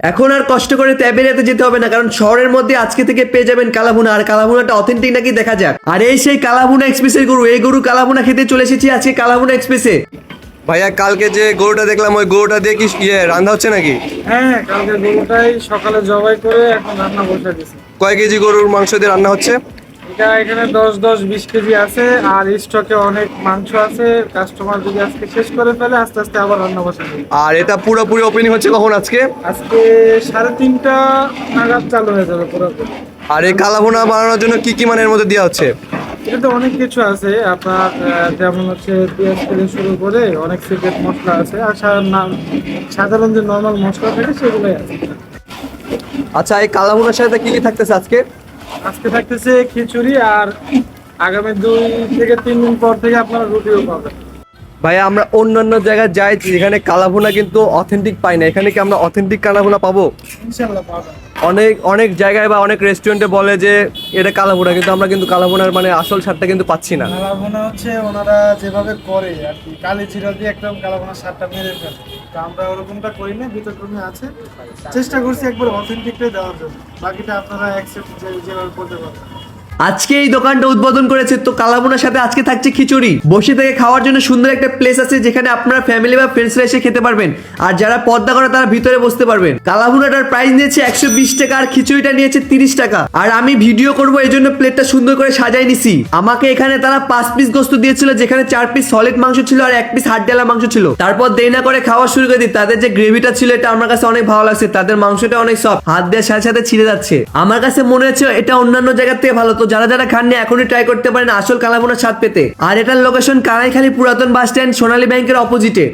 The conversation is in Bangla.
এখন আর কষ্ট করে ত্যাবেরিয়াতে যেতে হবে না কারণ শহরের মধ্যে আজকে থেকে পেয়ে যাবেন কালাভুনা। আর কালাভুনাটা অথেন্টিক নাকি দেখা যাক। আর এই সেই কালাভুনা এক্সপ্রেসের গরু এই গরু কালাভুনা খেতে চলে এসেছি আজকে কালাভুনা এক্সপ্রেসে ভাইয়া কালকে যে গরুটা দেখলাম ওই গরুটা দিয়ে কি ইয়ে রান্না হচ্ছে নাকি? হ্যাঁ কালকে গরুটাই সকালে জবাই করে এখন রান্না বসে দিয়েছি। কয় কেজি গরুর মাংস দিয়ে রান্না হচ্ছে? এটা এখানে দশ দশ বিশ কেজি আছে আর স্টকে অনেক মাংস আছে। কাস্টমার যদি আজকে শেষ করে ফেলে আস্তে আস্তে আবার রান্না বসে আর এটা পুরোপুরি ওপেনিং হচ্ছে কখন আজকে? আজকে সাড়ে তিনটা নাগাদ চালু হয়ে যাবে পুরোপুরি। আর এই কালাভুনা বানানোর জন্য কি কি মানের মধ্যে দেওয়া হচ্ছে? এটা তো অনেক কিছু আছে। আপনার যেমন হচ্ছে পেঁয়াজ থেকে শুরু করে অনেক সিক্রেট মশলা আছে। আর সাধারণ যে নর্মাল মশলা থাকে সেগুলোই আছে। আচ্ছা এই কালাভুনার সাথে কি কি থাকতেছে আজকে? আজকে থাকতেছে খিচুড়ি আর আগামী দুই থেকে তিন দিন পর থেকে আপনারা রুটিও পাবেন। ভাই আমরা অন্যান্য জায়গায় যাই যেখানে কালাভুনা কিন্তু অথেন্টিক পাই না। এখানে কি আমরা অথেন্টিক কালাভুনা পাবো? ইনশাল্লাহ পাবেন। অনেক অনেক জায়গায় বা অনেক রেস্টুরেন্টে বলে যে এটা কালাভোনা, কিন্তু আমরা কিন্তু কালাভুনার মানে আসল স্বাদটা কিন্তু পাচ্ছি না। কালাবোনা হচ্ছে ওনারা যেভাবে করে আর কি। কালি জিরা দিয়ে একদম কালাবোনার স্বাদটা মেরে ফেলে। তো আমরা ওরকমটা করি না বিতর্কমে আছে। চেষ্টা করছি একবার অথেন্টিকটাই দেওয়ার জন্য। বাকিটা আপনারা অ্যাকসেপ্ট যেভাবে করতে পারেন আজকে এই দোকানটা উদ্বোধন করেছে, তো কালাভুনার সাথে আজকে থাকছে খিচুড়ি। বসে থেকে খাওয়ার জন্য সুন্দর একটা প্লেস আছে যেখানে আপনারা ফ্যামিলি বা ফ্রেন্ডসরা এসে খেতে পারবেন। আর যারা পদ্মা করে তারা ভিতরে বসতে পারবেন। কালাভুনাটার প্রাইস নিয়েছে একশো বিশ টাকা আর খিচুড়িটা নিয়েছে তিরিশ টাকা। আর আমি ভিডিও করব, এই জন্য প্লেটটা সুন্দর করে সাজাই নিছি। আমাকে এখানে তারা পাঁচ পিস গোস্ত দিয়েছিল, যেখানে চার পিস সলিড মাংস ছিল আর এক পিস হাড় ডালা মাংস ছিল। তারপর দেরি না করে খাওয়া শুরু করে দিই। তাদের যে গ্রেভিটা ছিল, এটা আমার কাছে অনেক ভালো লাগছে। তাদের মাংসটা অনেক সফট হাত দেওয়ার সাথে সাথে ছিঁড়ে যাচ্ছে। আমার কাছে মনে হচ্ছে এটা অন্যান্য জায়গার থেকে ভালো। তো যারা যারা খাননি এখনই ট্রাই করতে পারেন আসল কালাবোনার স্বাদ পেতে। আর এটার লোকেশন কানাইখালী পুরাতন বাস স্ট্যান্ড সোনালী ব্যাংকের অপোজিটে